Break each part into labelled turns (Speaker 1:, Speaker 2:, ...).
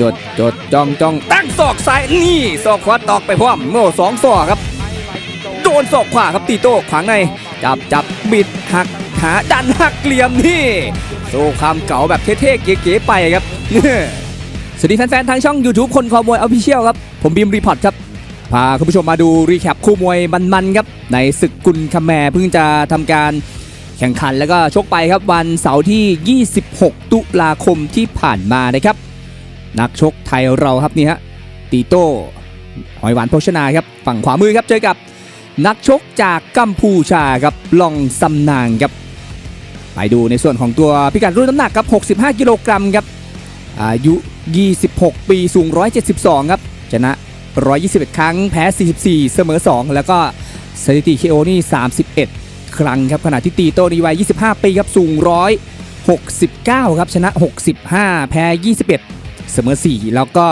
Speaker 1: จดจดจ้องจ้องตั้งศอกซ้ายนี่ศอกขวาตอกไปพร้อมโม่สองศอกครับ โดนศอกขวาครับตีโต้ขวางใน จับจับบิดหักหาดันหักเหลี่ยมนี่โซ่ความเก่าแบบเท่ๆเก๋ๆไปครับสวัสดีแฟนๆทางช่อง YouTube คนคอมวยออฟฟิเชียลครับ ผมบีมรีพอร์ตครับ พาคุณผู้ชมมาดูรีแคปคู่มวยมันๆครับ ในศึกกุลคาแมเพิ่งจะทำการแข่งขันแล้วก็ชกไปครับวันเสาร์ที่ 26 ตุลาคมที่ผ่านมานะครับ นักชกไทยเราครับนี่ฮะตีโต้หอยหวานโภชนาครับฝั่งขวามือครับเจอกับนักชกจากกัมพูชาครับลองซำนางครับไปดูในส่วนของตัวพิกัดรุ่นน้ำหนักครับ 65 กิโลกรัมครับอายุ 26 ปีสูง 172 ครับชนะ 121 ครั้งแพ้ 44 เสมอ 2 แล้วก็สถิติ KO นี่ 31 ครั้งครับขณะที่ตีโต้ในวัย 25 ปีครับสูง 169 ครับชนะ 65 แพ้ 21 เสมอ 4 แล้วก็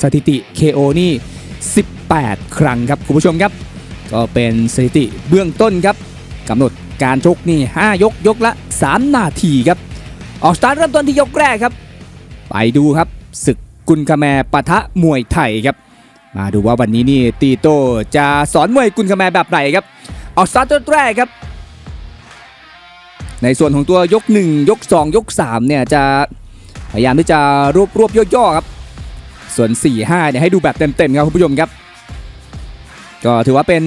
Speaker 1: สถิติ KO นี่ 18 ครั้งครับคุณผู้ชมครับ ก็เป็นสถิติเบื้องต้นครับกำหนดการชกนี่ 5 ยกยกละ 3 นาทีครับ ออกสตาร์ทเริ่มต้นที่ยกแรกครับ ไปดูครับศึกกุลคาแมรปะทะมวยไทยครับ มาดูว่าวันนี้นี่ตีโตจะสอนมวยกุลคาแมรแบบไหนครับ ออกสตาร์ทแรกครับ ในส่วนของตัวยก 1 ยก 2 ยก3เนี่ยจะ พยายามที่จะรวบรวบย่อๆครับ ส่วน 4-5เนี่ยให้ดูแบบเต็มๆครับคุณผู้ชมครับ ก็ถือว่าเป็น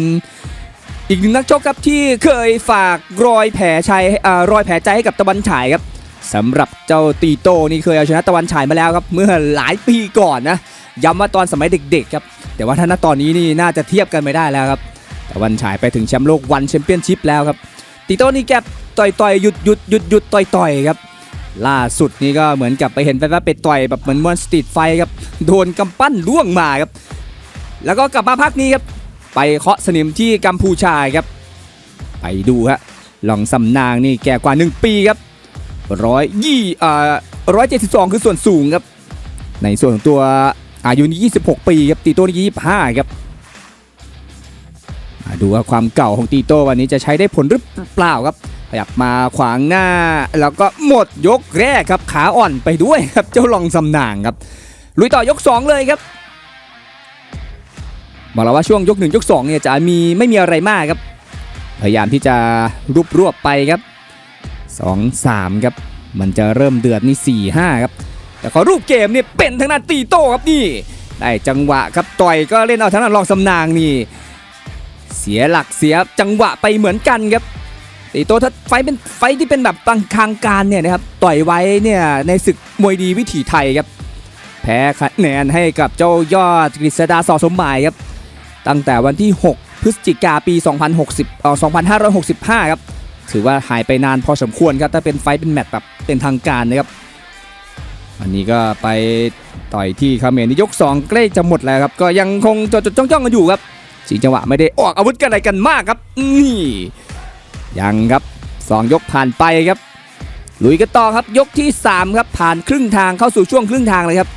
Speaker 1: อีกหนึ่งนักชกครับที่เคยฝากรอยแผลชัยอรอยแผลใจให้กับตะวันฉายครับสำหรับเจ้าตีโตนี่เคยเอาชนะตะวันฉายมาแล้วครับ เมื่อหลายปีก่อนนะย้ำว่าตอนสมัยเด็กๆครับ แต่ว่าถ้าณตอนนี้นี่น่าจะเทียบกันไม่ได้แล้วครับตะวันฉายไปถึงแชมป์โลกวันแชมเปี้ยนชิพแล้วครับตีโตนี่แกต่อยต่อยๆหยุดหยุดหยุดหยุดต่อยต่อยๆครับ ล่าสุดนี่ก็เหมือนกับไปเห็นไปว่าไปต่อยแบบเหมือนมวนสตรีทไฟครับโดนกำปั้นล่วงมาครับ แล้วก็กลับมาพักนี้ครับ ไปเคาะสนิมที่กัมพูชาครับ ไปดูฮะลองสำนางนี่แก่กว่า 1 ปีครับร้อยยี่อ่าร้อยเจ็ดสิบสองคือส่วนสูงครับ ในส่วนของตัวอายุนี่26 ปีครับตีโต้นี่25ครับดูว่าความเก่าของตีโต้วันนี้จะใช้ได้ผลหรือเปล่าครับ ขยับมาขวางหน้า แล้วก็หมดยกแรกครับขาอ่อนไปด้วยครับเจ้าลองสำนางครับลุยต่อยก 2 เลยครับบอกแล้วว่าช่วงยก1ยก2เนี่ยจะมีไม่มีอะไรมากครับ พยายามที่จะรวบรวบไปครับ 2 3ครับมันจะเริ่มเดือดนี่4 5ครับแต่ขอรูปเกมเนี่ยเป็นทางด้านตีโต้ครับนี่ได้จังหวะครับต่อยก็เล่นเอาทางด้านรองสำนางนี่เสียหลักเสียจังหวะไปเหมือนกันครับ ตีโต้ถ้าไฟเป็นไฟที่เป็นแบบตังคางการเนี่ยนะครับต่อยไว้เนี่ยในศึกมวยดีวิถีไทยครับ แพ้คะแนนให้กับเจ้ายอดกฤษดาสอสมหมายครับ ตั้งแต่วันที่ 6 พฤศจิกาปี 2060เอ่อ2565 ครับ ถือว่าหายไปนานพอสมควรครับถ้าเป็นไฟเป็นแมตช์แบบเป็นทางการนะครับวันนี้ก็ไปต่อยที่คาเมรนยก 2 ใกล้จะหมดแล้วครับ ก็ยังคงจดจ้องจ้องๆกันอยู่ครับชิงจังหวะไม่ได้ออกอาวุธกันอะไรกันมากครับนี่ ยังครับ 2 ยกผ่านไปครับลุยกันต่อครับยกที่ 3 ครับผ่านครึ่งทางเข้าสู่ช่วงครึ่งทางเลยครับ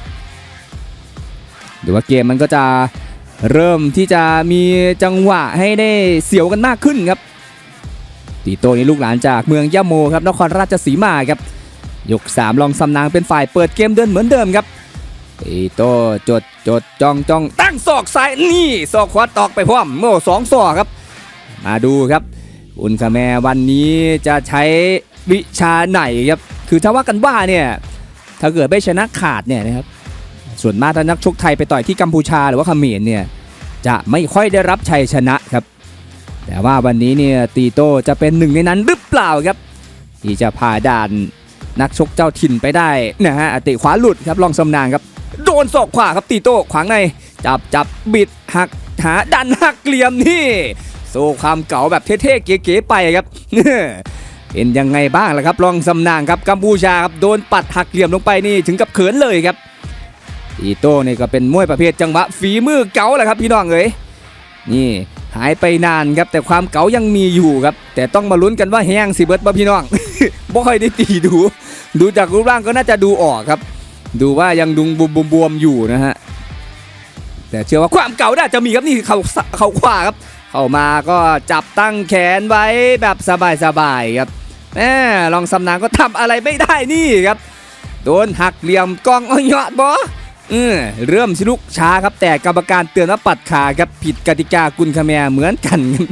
Speaker 1: ดูว่าเกมมันก็จะเริ่มที่จะมีจังหวะให้ได้เสียวกันมากขึ้นครับตีโตนี่ลูกหลานจากเมืองยะโมครับนครราชสีมาครับยก 3 ลองสำนางเป็นฝ่ายเปิดเกมเดินเหมือนเดิมครับตีโตจดจดจ้องจ้องตั้งศอกซ้ายนี่ศอกขวาตอกไปพร้อมโม่สองศอกครับ มาดูครับ อุนคาแมวันนี้จะใช้วิชาไหนครับ คือถ้าว่ากันว่าเนี่ย ถ้าเกิดไม่ชนะขาดเนี่ยนะครับ ส่วนมากถ้านักชกไทยไปต่อยที่กัมพูชาหรือว่าเขมรเนี่ย จะไม่ค่อยได้รับชัยชนะครับ แต่ว่าวันนี้เนี่ยตีโต้จะเป็นหนึ่งในนั้นหรือเปล่าครับ ที่จะพาด่านนักชกเจ้าถิ่นไปได้นะฮะเตะขวาหลุดครับลองสำนางครับ โดนศอกขวาครับตีโต้ขวางใน จับจับบิดหักหาดันหักเหลี่ยมนี่ โซ่ความเก่าแบบเท่ๆเก๋ๆไปครับเป็นยังไงบ้างล่ะครับ ลองสำนางครับกัมพูชาครับโดนปัดหักเหลี่ยมลงไปนี่ถึงกับเขินเลยครับตีโต้นี่ก็เป็นมวยประเภทจังหวะฝีมือเก๋าแหละครับพี่น้องเอ๋ยนี่หายไปนานครับ แต่ความเก๋ายังมีอยู่ครับ แต่ต้องมาลุ้นกันว่าแห้งสิเบิร์ดบ่พี่น้องบ่ค่อยได้ตีดู ดูจากรูปร่างก็น่าจะดูออกครับ ดูว่ายังดุงบวมบวมๆอยู่นะฮะแต่เชื่อว่าความเก่าน่าจะมีครับนี่เขาเขาขวาครับ เข้ามาก็จับตั้งแขนไว้แบบสบายๆครับแหมลองสำนางก็ทำอะไรไม่ได้นี่ครับ โดนหักเหลี่ยมกองอ้อยบอเออเริ่มสนุกช้าครับแต่กรรมการเตือนว่าปัดขาครับผิดกติกากุลคาแมเหมือนกันครับ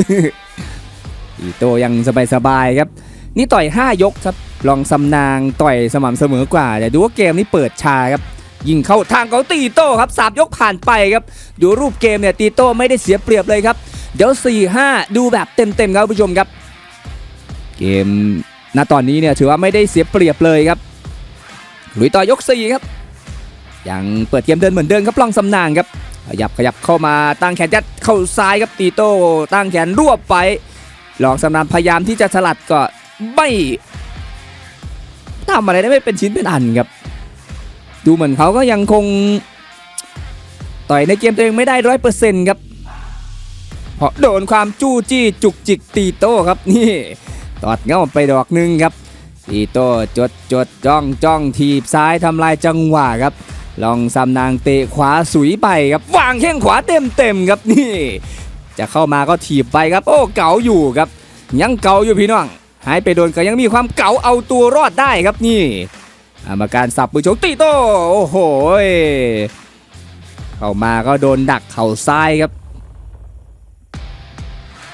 Speaker 1: อีโตยังสบายๆครับ นี่ต่อย 5 ยกครับ ลองสำนางต่อยสม่ำเสมอกว่า แต่ดูว่าเกมนี้เปิดชาครับ ยิงเข้าทางเขาตีโต้ครับสามยกผ่านไปครับ ดูรูปเกมเนี่ยตีโต้ไม่ได้เสียเปรียบเลยครับ เดี๋ยว 4-5 ดูแบบเต็มๆครับผู้ชมครับ เกมณตอนนี้เนี่ยถือว่าไม่ได้เสียเปรียบเลยครับลุยต่อยก 4 ครับ ยังเปิดเกมเดินเหมือนเดิมครับลองสำนางครับ ขยับขยับเข้ามาตั้งแขนยัดเข้าซ้ายครับตีโต้ตั้งแขนรวบไปลองสำนานพยายามที่จะสลัดก็ไม่ทำอะไรได้ไม่เป็นชิ้นเป็นอันครับ ดูเหมือนเขาก็ยังคงต่อยในเกมตัวเองไม่ได้ร้อยเปอร์เซ็นต์ครับ เพราะโดนความจู้จี้จุกจิกตีโต้ครับนี่ตอดเงาไปดอกหนึ่งครับตีโต้จดจดจ้องจ้องทีบซ้ายทำลายจังหวะครับ ลองซำนางเตะขวาสุยไปครับวางแข้งขวาเต็มเต็มครับนี่ จะเข้ามาก็ถีบไปครับ โอ้เก๋าอยู่ครับ ยังเก๋าอยู่พี่น้องหายไปโดนก็ยังมีความเก๋าเอาตัวรอดได้ครับนี่กรรมาการสับมือชกตีโต้โอ้โหยเข้ามาก็โดนดักเข่าซ้ายครับ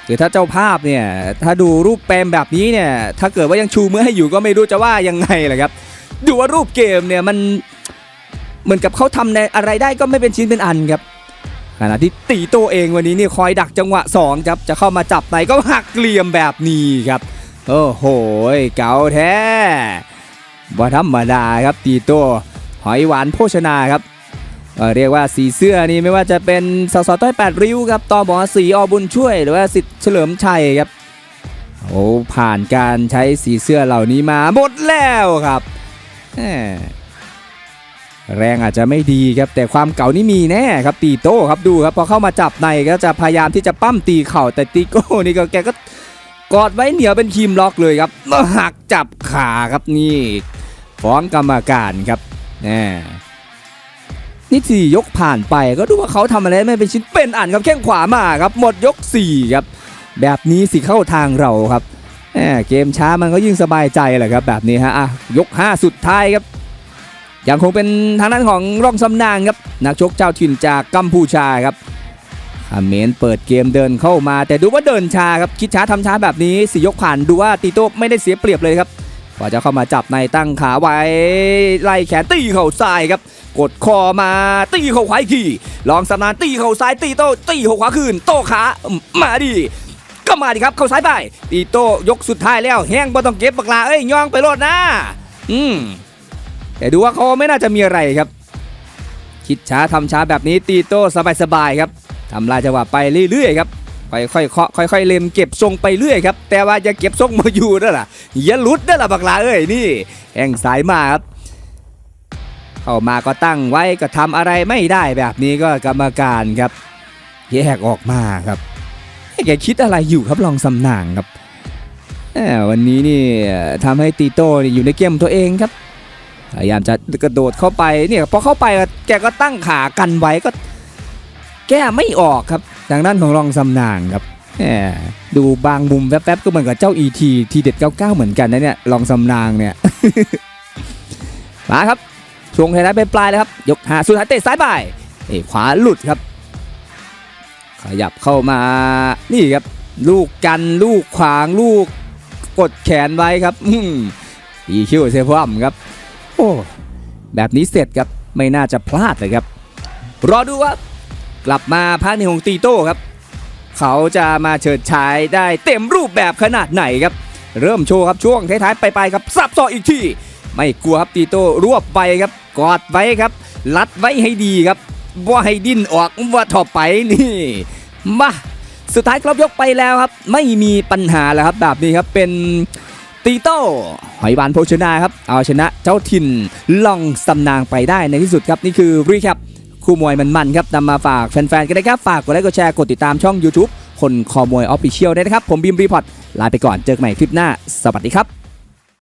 Speaker 1: คือถ้าเจ้าภาพเนี่ยถ้าดูรูปแปมแบบนี้เนี่ยถ้าเกิดว่ายังชูมือให้อยู่ก็ไม่รู้จะว่ายังไงแหละครับดูว่ารูปเกมเนี่ยมันเหมือนกับเขาทำในอะไรได้ก็ไม่เป็นชิ้นเป็นอันครับขณะที่ตีโตเองวันนี้นี่คอยดักจังหวะ2ครับจะเข้ามาจับไหนก็หักเหลี่ยมแบบนี้ครับโอ้โหเก๋าแท้บ่ธรรมดาครับตีโตหอยหวานโภชนาครับ เรียกว่าสีเสื้อนี่ไม่ว่าจะเป็นสสต้อยแปดริ้วครับต่อบอสีอบุญช่วย หรือว่าสิทธิ์เฉลิมชัยครับโอ้ผ่านการใช้สีเสื้อเหล่านี้มาหมดแล้วครับแรงอาจจะไม่ดีครับ แต่ความเก่านี่มีแน่ครับตีโต้ครับดูครับพอเข้ามาจับในก็จะพยายามที่จะปั้มตีเข่าแต่ตีโก้นี่ก็แกก็กอดไว้เหนียวเป็นคีมล็อกเลยครับหักจับขาครับนี่ ฟ้องกรรมการครับแน่ นี่สี่ยกผ่านไปก็ดูว่าเขาทำอะไรไม่เป็นชิ้นเป็นอันครับแข้งขวามาครับ หมดยกสี่ครับแบบนี้สิเข้าทางเราครับแหมเกมช้ามันก็ยิ่งสบายใจแหละครับแบบนี้ฮะอะยกห้าสุดท้ายครับยังคงเป็นทางด้านของร่องสำนางครับนักชกเจ้าถิ่นจากกัมพูชาครับคาเมนเปิดเกมเดินเข้ามา แต่ดูว่าเดินช้าครับคิดช้าทำช้าแบบนี้สี่ยกผ่านดูว่าตีโต้ไม่ได้เสียเปรียบเลยครับ พอจะเข้ามาจับในตั้งขาไว้ ไล่แขนตีเข่าซ้ายครับ กดคอมาตีเข่าขวาอีกทีลองสำนานตีเข่าซ้ายตีโต้ตีเข่าขวาคืนโต้ขามาดิก็มาดิครับเข้าซ้ายไปตีโต้ยกสุดท้ายแล้วแห้งบ่ต้องเก็บบักลาเอ้ยย่องไปโลดนะอืมแต่ดูว่าเขาไม่น่าจะมีอะไรครับ คิดช้าทำช้าแบบนี้ตีโต้สบายๆครับทำลายจังหวะไปเรื่อยๆครับ ค่อยๆเคาะค่อยๆเล็มเก็บทรงไปเรื่อยครับแต่ว่าอย่าเก็บทรงมาอยู่นั่นล่ะอย่าลุดนั่นล่ะบักลาเอ้ยนี่แห่งสายมาครับเข้ามาก็ตั้งไว้ก็ทำอะไรไม่ได้แบบนี้ก็กรรมการครับ แยกออกมาครับแกคิดอะไรอยู่ครับลองสำนางครับวันนี้นี่ทำให้ตีโต้นี่อยู่ในเกมตัวเองครับพยายามจะกระโดดเข้าไปเนี่ยพอเข้าไปแกก็ตั้งขากันไว้ก็ แก้ไม่ออกครับ ทางด้านของรองสำนางครับดูบางมุมแวบๆก็เหมือนกับเจ้า ET ทีเด็ด99 เหมือนกันนะเนี่ยรองสำนางเนี่ยมาครับช่วงท้ายๆไปปลายแล้วครับ ยกหาสุดท้ายเตะซ้ายไปเอ้ขวาหลุดครับ ขยับเข้ามานี่ครับ ลูกกันลูกขวางลูกกดแขนไว้ครับอีคิวเซฟวัมครับ โอ้ แบบนี้เสร็จครับ ไม่น่าจะพลาดเลยครับ รอดูว่า กลับมาภาคในของตีโต้ครับ เขาจะมาเฉิดฉายได้เต็มรูปแบบขนาดไหนครับ เริ่มโชว์ครับช่วงท้ายๆไปๆครับสับซออีกทีไม่กลัวครับตีโต้รวบไปครับ กอดไว้ครับ ลัดไว้ให้ดีครับว่าให้ดิ้นออกว่าถอดไปนี่มาสุดท้ายครบยกไปแล้วครับ ไม่มีปัญหาแล้วครับแบบนี้ครับเป็นตีโต้หอยบานโภชนาครับ เอาชนะเจ้าถิ่นล่องสำนางไปได้ในที่สุดครับ นี่คือรีแคป คู่มวยมันๆครับนำมาฝากแฟนๆกันนะครับ ฝากกดไลค์กดแชร์กดติดตามช่อง YouTube คนคอมวยออฟฟิเชียลด้วยนะครับ ผมบีมรีพอร์ตลาไปก่อนเจอกันใหม่คลิปหน้า สวัสดีครับ